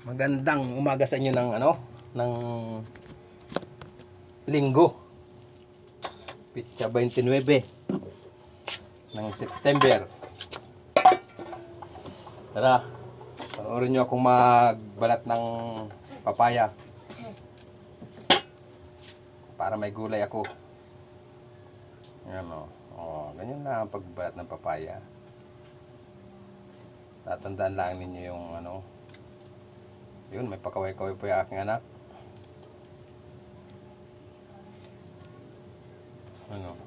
Magandang umaga sa inyo ng ano, ng linggo. Pitsa 29 ng September. Tara, panoorin nyo akong magbalat ng papaya. Para may gulay ako. Yan o. Oh, ganyan na ang pagbalat ng papaya. Tatandaan lang ninyo yung ano, yun, may pakaway-kaway po yung aking anak. Ano?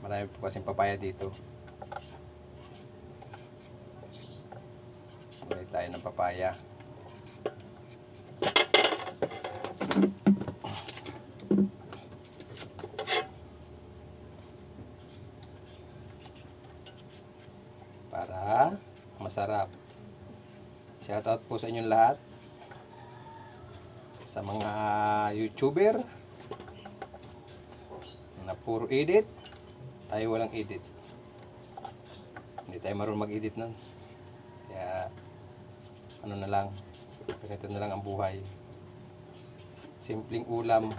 Marami po kasing papaya dito. Gulay tayo ng papaya. Para masarap. Shoutout po sa inyong lahat. Sa mga YouTuber na puro edit, tayo walang edit. Hindi tayo marunong mag-edit nun. Kaya, ano na lang, ganito na lang ang buhay. Simpleng ulam.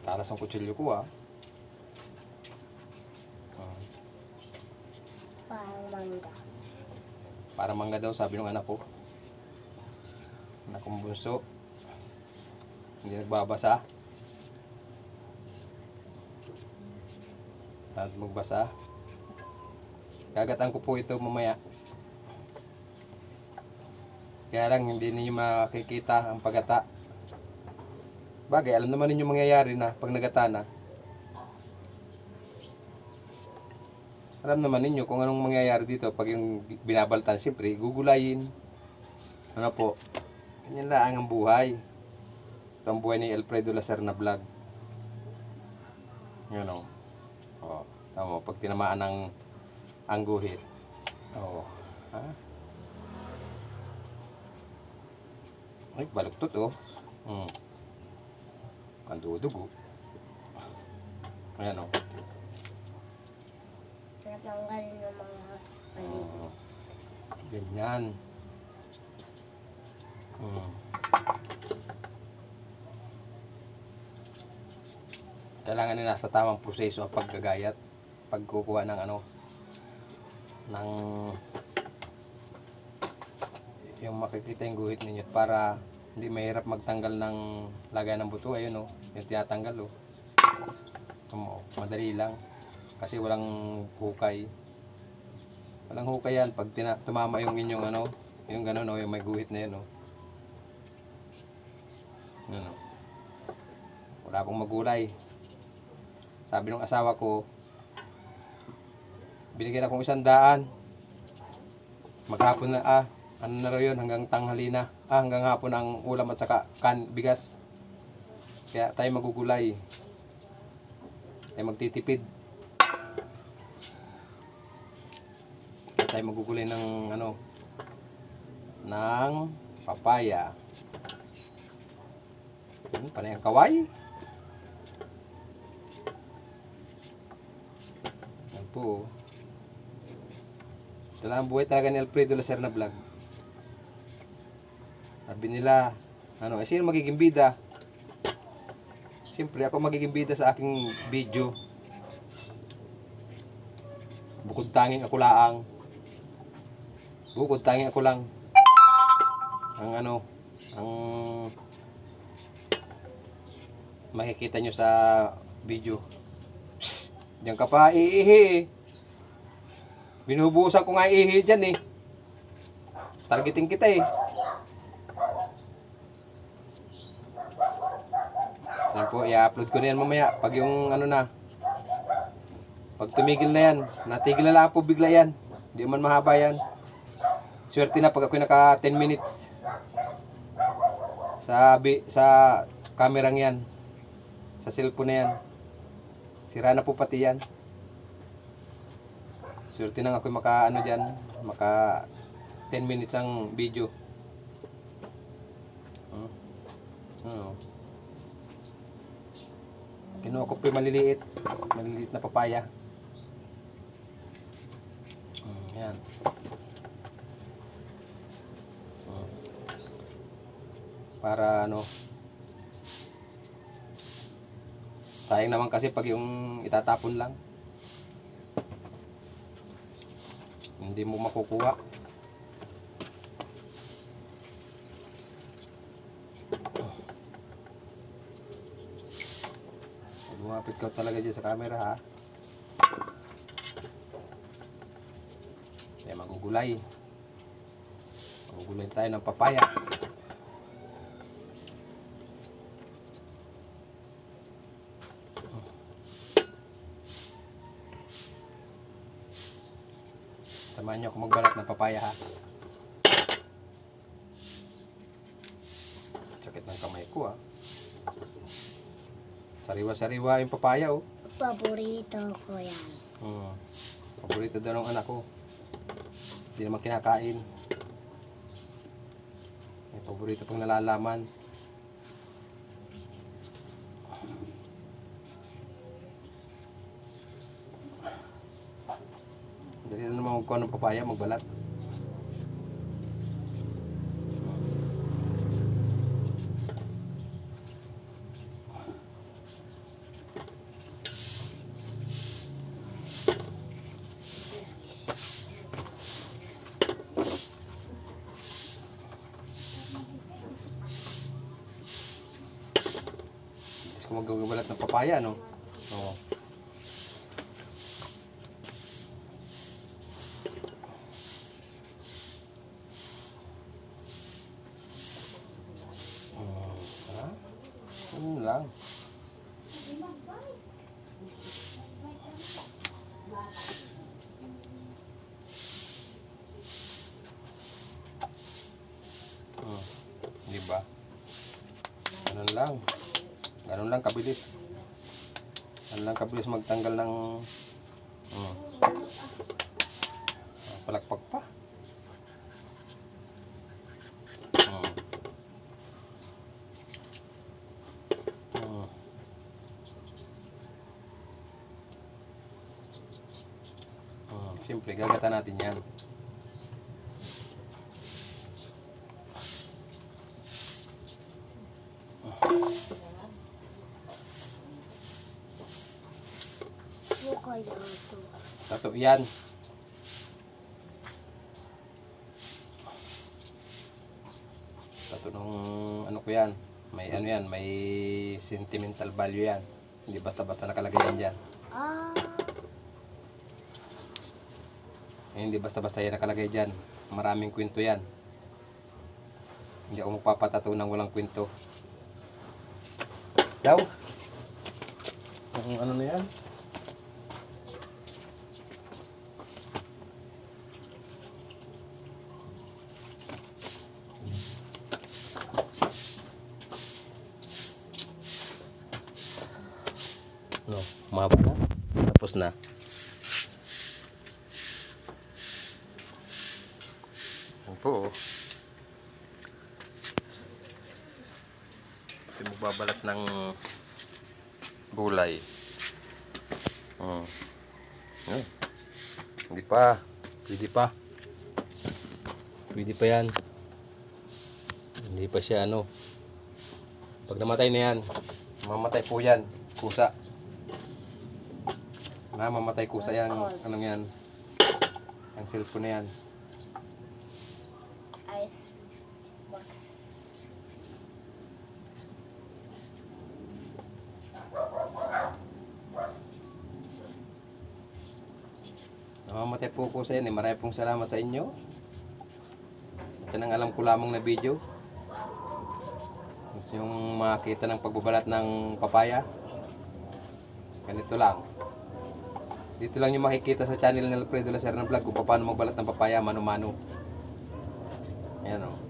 Taras ang kutsilyo ko. Ah. Parang mangga. Para mangga daw, sabi ng anak ko. Anak kong bunso. Hindi nagbabasa. At magbasa. Gagataan ko po ito mamaya. Kaya lang hindi ninyo makikita ang pagata. Bagay, alam naman ninyo mangyayari na pag nagata na. Alam naman ninyo kung anong mangyayari dito pag yung binabaltan, siyempre, gugulayin. Ano po? Ganyan lang ang buhay. Ito ang buhay ni Alfredo Lacer vlog. Yun o. O, tama, pag tinamaan ng ang guhit. O, ha? Ay, baluktot o. Hmm. Kandudugo. Ayan o. Natanggalin ng mga. Oo. Ganyan. Hmm. Kailangan na nasa tamang proseso ang paggagayat, pagkukuha ng ano, ng yung makikita yung guhit ninyo para hindi mahirap magtanggal ng lagay ng buto. Ayun o, yung tinatanggal o. Um, madali lang. Kasi walang hukay. Walang hukay yan. Pag tina- tumama yung inyong ano, yung gano'n o, yung may guhit na yan o. Ano. Wala pong magulay. Sabi ng asawa ko, binigyan akong isang daan. Maghapon na ah, ano na raw yun, hanggang tanghali na. Ah, hanggang hapon ang ulam at saka kan, bigas. Kaya tayo magugulay. Tayo magtitipid. Tayo magugulay ng ano, ng papaya. Yun, panay ang kaway. Yan po. Ito lang ang buhay talaga ni Alfredo Lacer na vlog. Sabi nila, ano, eh, sino magiging bida? Siyempre, ako magiging bida sa aking video. Bukod tanging ako laang. Bukod tanging ako lang. Ang ano, ang makikita nyo sa video. Psst! Diyan ka pa iihi eh. Ko nga ihi dyan eh. Targeting kita eh. Yan po, i-upload ko na yan mamaya. Pag yung ano na. Pag tumigil na yan. Natigil na lang po bigla yan. Hindi man mahaba yan. Swerte na pag ako naka 10 minutes. Sa, sa kamerang yan. Sa cellphone na yan. Sira na po pati yan. Swerte nang ako maka ano dyan. Maka 10 minutes ang video. Hmm. Ano? Kinuha ko po maliliit. Maliliit na papaya. Para ano, sayang naman kasi pag yung itatapon lang. Hindi mo makukuha. Lumapit ka talaga dyan sa camera ha. Kaya magugulay. Magugulay tayo ng papaya. Samahan niyo ako magbalat ng papaya ha. Sakit ng kamay ko ha. Sariwa-sariwa yung papaya oh. Paborito ko yan. Hmm. Paborito daw ng anak ko. Hindi naman kinakain. May paborito pang nalalaman. Magkuha ng papaya, magbalat. Gusto ko magbalat ng papaya, no? Oo. Hmm, ha? Ano lang? Hmm, di ba? Ganun lang. Ganun lang kabilis. Ganun lang kabilis magtanggal ng hmm. Palakpak pa. Siyempre, gagata natin yan. Tato yan. Tato nung ano ko yan. May ano yan, may sentimental value yan. Hindi basta-basta nakalagay yan dyan. Ah, Hindi basta-basta yan nakalagay dyan. Maraming kwento yan. Hindi ako magpapatato ng walang kwento. Daw? Ang ano na yan? No, mahaba na. Tapos na. Oh. Ito magbabalat ng gulay. Hmm. Yan. Hindi pa. Pwede pa. Pwede pa yan. Hindi pa siya ano. Pag namatay na yan, mamatay po yan. Kusa. Na, mamatay kusa yan. Anong yan? Ang cellphone na yan. Namamatay po po sa yan. Eh. Marami pong salamat sa inyo. Ito ang alam ko lamang na video. Gusto yung makita ng pagbabalat ng papaya. Ganito lang. Dito lang yung makikita sa channel ni Alfredo Lacer ng vlog kung paano magbalat ng papaya mano-mano. Ayan o.